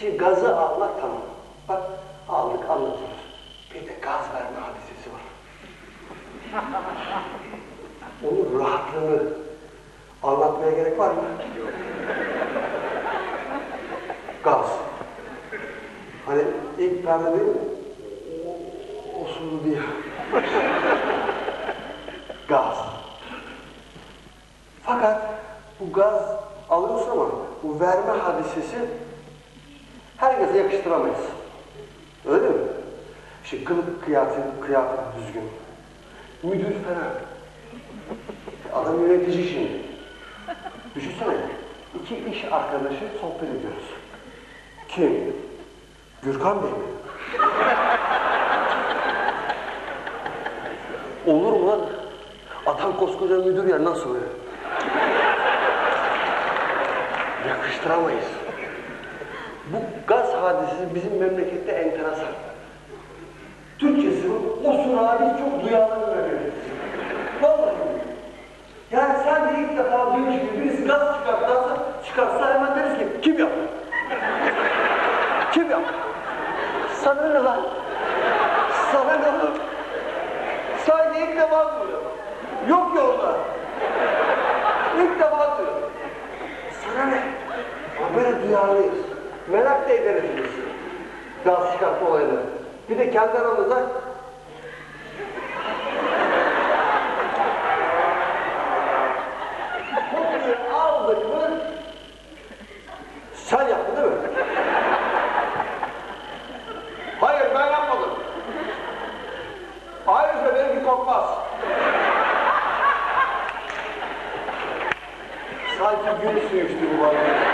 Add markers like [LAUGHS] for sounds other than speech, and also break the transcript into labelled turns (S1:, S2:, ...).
S1: Şimdi gazı almak tamam. Bak aldık anlatıyoruz. Bir de gaz verme hadisesi var. [LAUGHS] Onun rahatlığını anlatmaya gerek var mı? Gaz. Hani ilk perde değil mi? O, o değil. gaz. Fakat bu gaz alıyorsun ama bu verme hadisesi herkese yakıştıramayız. Öyle mi? İşte kılık kıyafet, kıyafet düzgün. Müdür falan. Adam yönetici şimdi. Düşünsene. iki iş arkadaşı sohbet ediyoruz. Kim? Gürkan Bey mi? Olur mu lan? Adam koskoca müdür ya nasıl öyle? Yakıştıramayız. Bu gaz hadisesi bizim memlekette enteresan. Türkçesi o sırada çok duyarlı bir memleket. Vallahi. Yani de ilk defa duymuş gibi birisi gaz çıkartırsa, çıkartsa hemen deriz ki kim yaptı? kim yaptı? Sana ne lan? Sana ne oğlum? Sanki ilk defa duyuyor. Yok yolda. İlk defa duyuyor. Sana ne? Böyle duyarlıyız merak da ederiz biz. Gaz çıkartma olayını. Bir de kendi aramızda kokuyu aldık mı sen yaptın değil mi? Hayır ben yapmadım. Ayrıca benimki kokmaz. Sanki gün suyu içti bu bana.